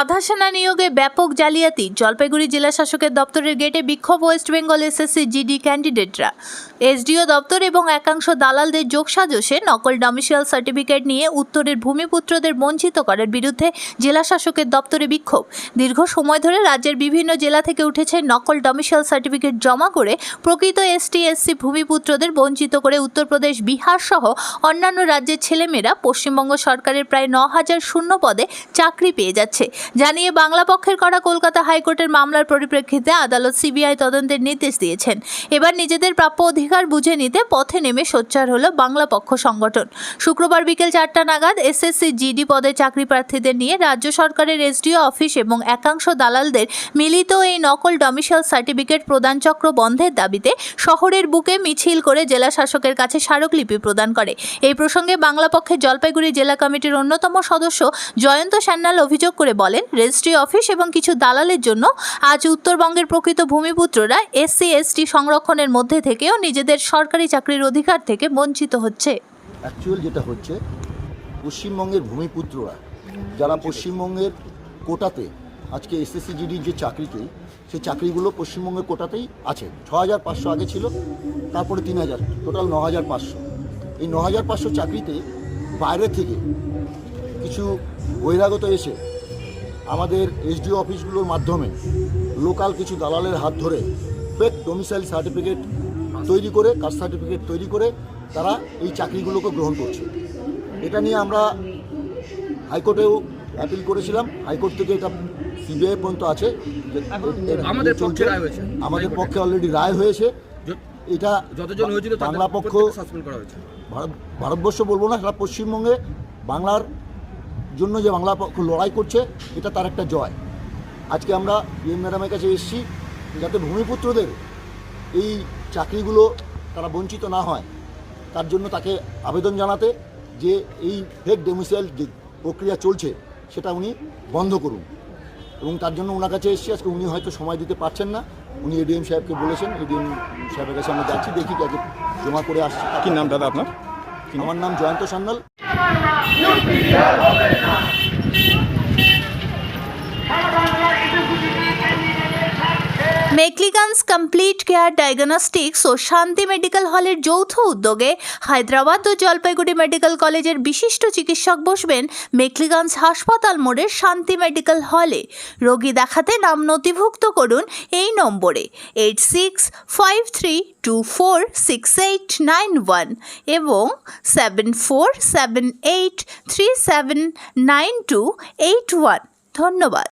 আধা সেনা নিয়োগে ব্যাপক জালিয়াতি। জলপাইগুড়ি জেলা শাসকের দপ্তরের গেটে বিক্ষোভ ওয়েস্ট বেঙ্গল এসএসসি জিডি ক্যান্ডিডেটরা। এসডিও দপ্তর এবং একাংশ দালালদের যোগসাজশে নকল ডমিশিয়াল সার্টিফিকেট নিয়ে উত্তরের ভূমিপুত্রদের বঞ্চিত করার বিরুদ্ধে জেলা শাসকের দপ্তরে বিক্ষোভ। দীর্ঘ সময় ধরে রাজ্যের বিভিন্ন জেলা থেকে উঠেছে নকল ডমিশিয়াল সার্টিফিকেট জমা করে প্রকৃত এসটি, এসসি ভূমিপুত্রদের বঞ্চিত করে উত্তরপ্রদেশ, বিহার সহ অন্যান্য রাজ্যের ছেলেমেয়েরা পশ্চিমবঙ্গ সরকারের প্রায় ন হাজার শূন্য পদে চাকরি পেয়ে যাচ্ছে। জানিয়ে বাংলা পক্ষের করা কলকাতা হাইকোর্টের মামলার পরিপ্রেক্ষিতে আদালত সিবিআই তদন্তের নির্দেশ দিয়েছেন। এবার নিজেদের প্রাপ্য অধিকার বুঝে নিতে পথে নেমে সোচ্চার হলো বাংলা পক্ষ সংগঠন। শুক্রবার বিকেল চারটা নাগাদ এসএসসি জিডি পদে চাকরি প্রার্থীদের নিয়ে রাজ্য সরকারের এসডিও অফিস এবং একাংশ দালালদের মিলিত এই নকল ডমিশাল সার্টিফিকেট প্রদান চক্র বন্ধের দাবিতে শহরের বুকে মিছিল করে জেলা শাসকের কাছে স্মারকলিপি প্রদান করে। এই প্রসঙ্গে বাংলা পক্ষের জলপাইগুড়ি জেলা কমিটির অন্যতম সদস্য জয়ন্ত সান্যাল অভিযোগ করে বলেন, রেজিস্ট্রি অফিস এবং কিছু দালালের জন্য আজ উত্তরবঙ্গের প্রকৃত ভূমিপুত্ররা এসসি, এসটি সংরক্ষণের মধ্যে থেকেও নিজেদের সরকারি চাকরির অধিকার থেকে বঞ্চিত হচ্ছে। অ্যাকচুয়াল যেটা হচ্ছে, পশ্চিমবঙ্গের ভূমিপুত্ররা, যারা পশ্চিমবঙ্গের কোটাতে, আজকে এসএসসি জিডির যে চাকরিতে সেই চাকরিগুলো পশ্চিমবঙ্গের কোটাতেই আছে। ছ হাজার পাঁচশো আগে ছিল, তারপরে তিন হাজার টোটাল ন হাজার পাঁচশো। এই ন হাজার পাঁচশো চাকরিতে বাইরে থেকে কিছু বহিরাগত এসে আমাদের এসডিও অফিসগুলোর মাধ্যমে লোকাল কিছু দালালের হাত ধরে ফেক ডোমিসাইল সার্টিফিকেট তৈরি করে কাস্ট সার্টিফিকেট তৈরি করে তারা এই চাকরিগুলোকে গ্রহণ করছে। এটা নিয়ে আমরা হাইকোর্টেও অ্যাপিল করেছিলাম। হাইকোর্ট থেকে এটা সিবিআই পর্যন্ত আছে। আমাদের চলছে। পক্ষে রায় হয়েছে। আমাদের পক্ষে অলরেডি রায় হয়েছে। এটা যতজন হয়েছিল বাংলা পক্ষ ভারতবর্ষ বলব না সারা পশ্চিমবঙ্গে বাংলার জন্য যে বাংলা পক্ষ লড়াই করছে এটা তার একটা জয়। আজকে আমরা ইএম ম্যাডামের কাছে এসেছি যাতে ভূমিপুত্রদের এই চাকরিগুলো তারা বঞ্চিত না হয়। তার জন্য তাকে আবেদন জানাতে যে এই ফেক ডোমিসাইল যে প্রক্রিয়া চলছে সেটা উনি বন্ধ করুন। এবং তার জন্য ওনার কাছে এসেছি আজকে উনি হয়তো সময় দিতে পারছেন না। উনি এডিএম সাহেবকে বলেছেন এডিএম সাহেবের কাছে আমরা যাচ্ছি দেখি কাকে জমা করে আসছি। কি নাম দাদা আপনার? আমার নাম Jayanta Sanyal. Mekliganj complete care diagnostics ও শান্তি মেডিকেল হলের যৌথ উদ্যোগে হায়দ্রাবাদ ও জলপাইগুড়ি মেডিকেল কলেজের বিশিষ্ট চিকিৎসক বসবেন মেকলিগঞ্জ হাসপাতাল মোড়ের শান্তি মেডিকেল হলে। রোগী দেখাতে নাম নথিভুক্ত করুন এই নম্বরে eight six five three two four six eight nine one এবং seven four seven eight three seven nine two eight one. ধন্যবাদ।